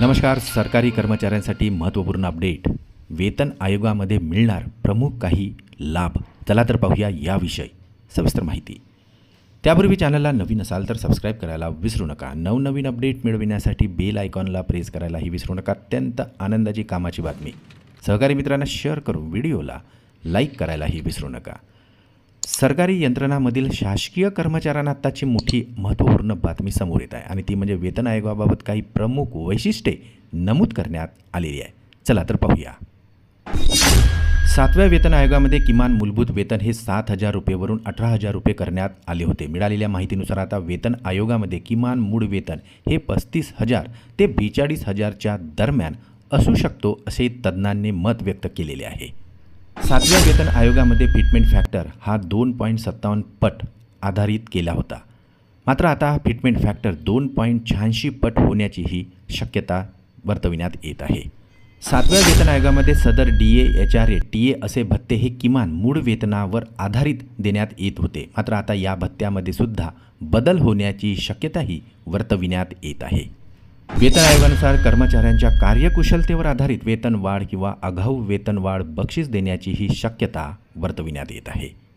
नमस्कार सरकारी कर्मचाऱ्यांसाठी महत्त्वपूर्ण अपडेट. वेतन आयोगामध्ये मिळणार प्रमुख काही लाभ. चला तर पाहूया याविषयी सविस्तर माहिती. त्यापूर्वी चॅनलला नवीन असाल तर सबस्क्राईब करायला विसरू नका. नवनवीन अपडेट मिळविण्यासाठी बेल आयकॉनला प्रेस करायलाही विसरू नका. अत्यंत आनंदाची कामाची बातमी. सहकारी मित्रांना शेअर करून व्हिडिओला लाईक करायलाही विसरू नका. सरकारी यंत्रणामधील शासकीय कर्मचाऱ्यांना आत्ताची मोठी महत्त्वपूर्ण बातमी समोर येत आहे आणि ती म्हणजे वेतन आयोगाबाबत काही प्रमुख वैशिष्ट्ये नमूद करण्यात आलेली आहे. चला तर पाहूया. सातव्या वेतन आयोगामध्ये किमान मूलभूत वेतन हे सात हजार रुपयेवरून अठरा हजार रुपये करण्यात आले होते. मिळालेल्या माहितीनुसार आता वेतन आयोगामध्ये किमान मूळ वेतन हे पस्तीस हजार ते बेचाळीस हजारच्या दरम्यान असू शकतो असे तज्ज्ञांनी मत व्यक्त केलेले आहे. सातव्या वेतन आयोगामध्ये फिटमेंट फॅक्टर हा दोन पॉईंट सत्तावन्न पट आधारित केला होता. मात्र आता हा फिटमेंट फॅक्टर दोन पॉईंट शहाऐंशी पट होण्याचीही शक्यता वर्तविण्यात येत आहे. सातव्या वेतन आयोगामध्ये सदर D A H R A T A असे भत्ते हे किमान मूळ वेतनावर आधारित देण्यात येत होते. मात्र आता या भत्त्यामध्ये सुद्धा बदल होण्याची शक्यताही वर्तविण्यात येत आहे. वेतन आयोगानुसार कर्मचाऱ्यांच्या कार्यकुशलतेवर आधारित वेतन वाढ किंवा आगाऊ वेतनवाढ बक्षीस देण्याची ही शक्यता वर्तविण्यात येत आहे.